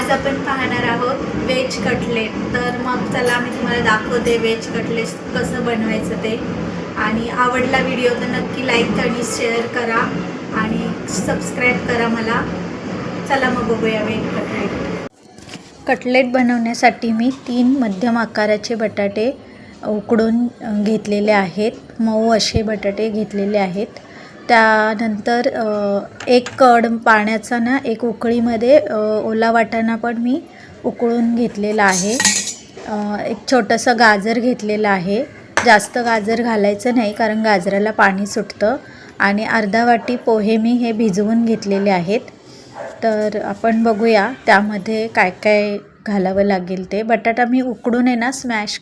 आज आपण पाहणार आहोत व्हेज कटलेट तर मग चला मी तुम्हाला दाखवते व्हेज कटलेट कसं बनवायचं ते. आणि आवडला व्हिडिओ तर नक्की लाईक आणि शेअर करा. आणि सबस्क्राईब करा मला. चला मग बघूया व्हेज कटलेट कटलेट बनवण्यासाठी मी तीन मध्यम आकाराचे बटाटे उकडून घेतलेले आहेत. मऊ असे बटाटे घेतलेले आहेत. त्यानंतर एक कड पाण्याचा ना एक उकळीमध्ये ओला वाटाणा पण मी उकळून घेतलेला आहे. एक छोटंसं गाजर घेतलेलं आहे. जास्त गाजर घालायचं नाही कारण गाजराला पाणी सुटतं. आणि अर्धा वाटी पोहे मी हे भिजवून घेतलेले आहेत. तर आपण बघूया त्यामध्ये काय काय घालावं लागेल ते. बटाटा मी उकडून आहे ना स्मॅश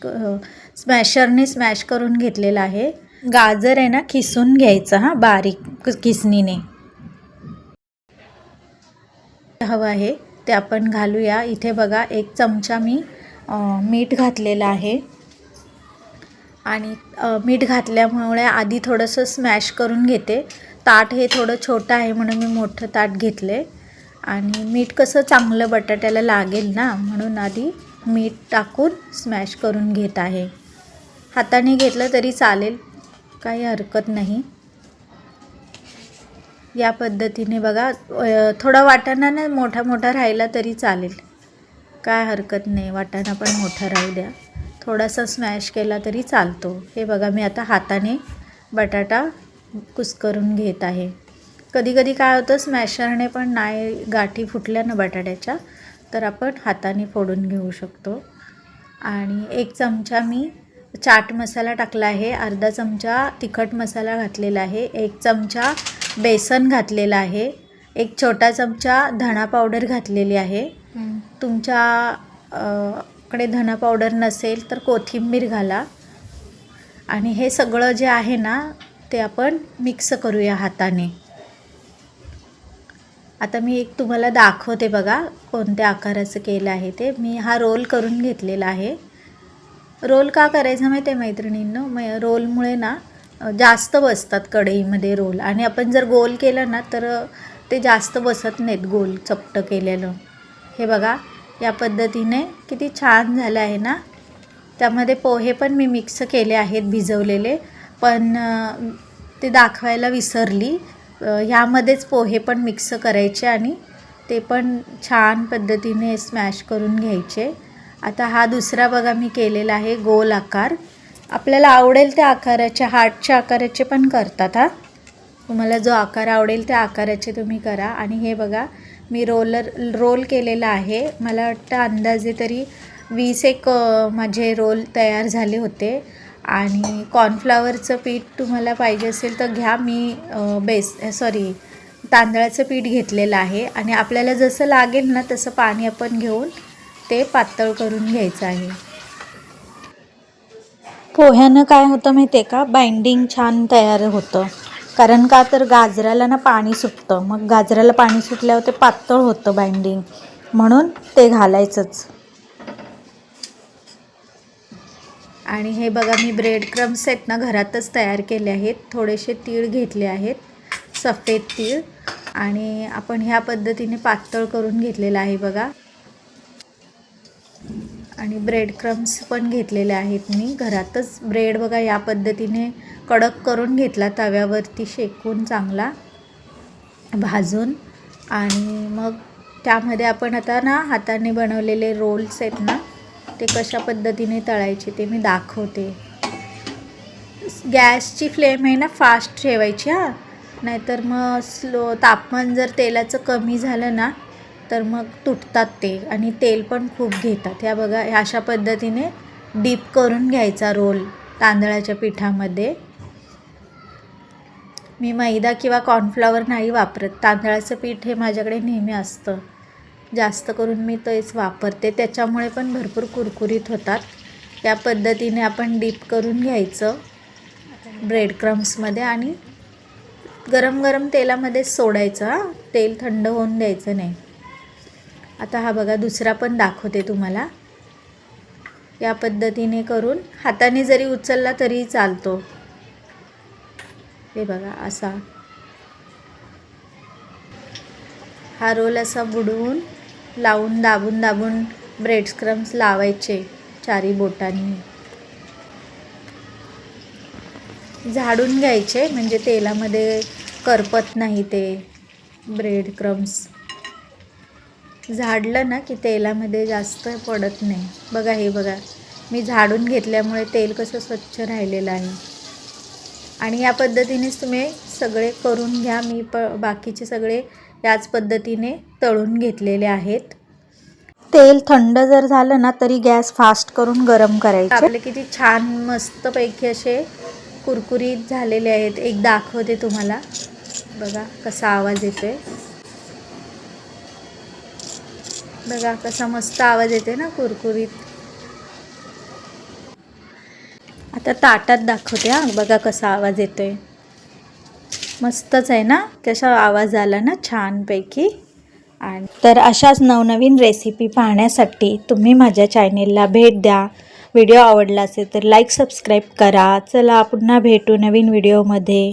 स्मॅशरने स्मॅश करून घेतलेला आहे. गाजर आहे ना खिसून घ्यायचं हां बारीक किसणीने. हवं आहे ते आपण घालूया. इथे बघा एक चमचा मी मीठ घातलेलं आहे. आणि मीठ घातल्यामुळे आधी थोडंसं स्मॅश करून घेते. ताट हे थोडं छोटं आहे म्हणून मी मोठं ताट घेतले. आणि मीठ कसं चांगलं बटाट्याला लागेल ना म्हणून आधी मीठ टाकून स्मॅश करून घेत आहे. हाताने घेतलं तरी चालेल. काही हरकत नाही. या पद्धतीने बघा थोडा वाटाणा ना मोठा मोठा राहिला तरी चालेल. काय हरकत नाही वाटाणा पण मोठा राहू द्या. थोडासा स्मॅश केला तरी चालतो. हे बघा मी आता हाताने बटाटा कुस्करून घेत आहे. कधी कधी काय होतं स्मॅशरने पण नाही गाठी फुटल्या ना बटाट्याच्या तर आपण हाताने फोडून घेऊ शकतो. आणि एक चमचा मी चाट मसाला टाकला आहे. अर्धा चमचा तिखट मसाला घातलेला आहे. एक चमचा बेसन घातलेला आहे. एक छोटा चमचा धणा पावडर घातलेली आहे. तुमच्या अ, कडे धना पावडर नसेल तर कोथिंबीर घाला. आणि हे सगळं जे आहे ना ते आपण मिक्स करूया हाताने. आता मी एक तुम्हाला दाखवते बघा कोणत्या आकाराचं केलं आहे ते. मी हा रोल करून घेतलेला आहे. रोल का करायचा माहिती आहे मैत्रिणींनो? मै रोलमुळे ना जास्त बसतात कढईमध्ये रोल. आणि आपण जर गोल केलं ना तर ते जास्त बसत नाहीत गोल चपटं केलेलं. हे बघा या पद्धतीने किती छान झालं आहे ना? त्यामध्ये पोहे पण मी मिक्स केले आहेत भिजवलेले. पण ते दाखवायला विसरली. ह्यामध्येच पोहे पण मिक्स करायचे आणि ते पण छान पद्धतीने स्मॅश करून घ्यायचे. आता हा दुसरा बघा मी केलेला आहे गोल आकार. आपल्याला आवडेल त्या आकाराचे हार्टच्या आकाराचे पण करतात हा. तुम्हाला जो आकार आवडेल त्या आकाराचे तुम्ही करा. आणि हे बघा मी रोलर रोल केलेला आहे. मला वाटतं अंदाजे तरी वीस एक माझे रोल तयार झाले होते. आणि कॉर्नफ्लावरचं पीठ तुम्हाला पाहिजे असेल तर घ्या. मी बेस सॉरी तांदळाचं पीठ घेतलेलं आहे. आणि आपल्याला जसं लागेल ना तसं पाणी आपण घेऊन ते पातळ करून घ्यायचं आहे. पोह्यानं काय होतं माहिती आहे का? बाइंडिंग छान तयार होतं. कारण का तर गाजराला ना पाणी सुटतं. मग गाजराला पाणी सुटल्यावर ते पातळ होतं बाइंडिंग. म्हणून ते घालायचंच. आणि हे बघा मी ब्रेड क्रम्स आहेत ना घरातच तयार केले आहेत. थोडेसे तीळ घेतले आहेत. सफेद तीळ. आणि आपण ह्या पद्धतीने पातळ करून घेतलेलं आहे बघा. आणि ब्रेड क्रम्स पण घेतलेले आहेत मी. घरातच ब्रेड बघा या पद्धतीने कडक करून घेतला तव्यावरती शेकून चांगला भाजून. आणि मग त्यामध्ये आपण आता ना हाताने बनवलेले रोल्स आहेत ना ते कशा पद्धतीने तळायचे ते मी दाखवते. गॅसची फ्लेम आहे ना फास्ट ठेवायची हां. नाहीतर मग स्लो तापमान जर तेलाचं कमी झालं ना तर मग तुटतात ते आणि तेल पण खूप घेतात. ह्या बघा ह्या अशा पद्धतीने डीप करून घ्यायचा रोल तांदळाच्या पिठामध्ये. मी मैदा किंवा कॉर्नफ्लॉवर नाही वापरत. तांदळाचं पीठ हे माझ्याकडे नेहमी असतं. जास्त करून मी तेच वापरते. त्याच्यामुळे पण भरपूर कुरकुरीत होतात. या पद्धतीने आपण डीप करून घ्यायचं ब्रेड क्रम्समध्ये आणि गरम गरम तेलामध्ये सोडायचं हां. तेल थंड होऊन द्यायचं नाही. आता हा बघा दुसरा पण दाखवते तुम्हाला. या पद्धतीने करून हाताने जरी उचलला तरी चालतो. हे बघा असा. हा रोल असा बुडवून लावून दाबून दाबून ब्रेड स्क्रम्स लावायचे चारी बोटांनी. झाडून घ्यायचे म्हणजे तेलामध्ये करपत नाही ते ब्रेड क्रम्स. झाडलं ना की तेलामध्ये जास्त पडत नाही. बघा हे बघा. मी झाडून घेतल्यामुळे तेल कसं स्वच्छ राहिलेलं आहे. आणि या पद्धतीनेच तुम्ही सगळे करून घ्या. मी प बाकीचे सगळे याच पद्धतीने तळून घेतलेले आहेत. तेल थंड जर झालं ना तरी गॅस फास्ट करून गरम करायचं. आपले किती छान मस्तपैकी असे कुरकुरीत झालेले आहेत. एक दाखवते तुम्हाला. बघा कसा आवाज येतोय. बघा कसा मस्त आवाज येते ना कुरकुरीत. आता ताटात दाखवते हा. बघा कसा आवाज येतोय. मस्तच आहे ना? कसा आवाज आला ना छानपैकी. आणि तर अशाच नवनवीन रेसिपी पाहण्यासाठी तुम्ही माझ्या चॅनेलला भेट द्या. व्हिडिओ आवडला असेल तर लाईक सबस्क्राईब करा. चला पुन्हा भेटू नवीन व्हिडिओमध्ये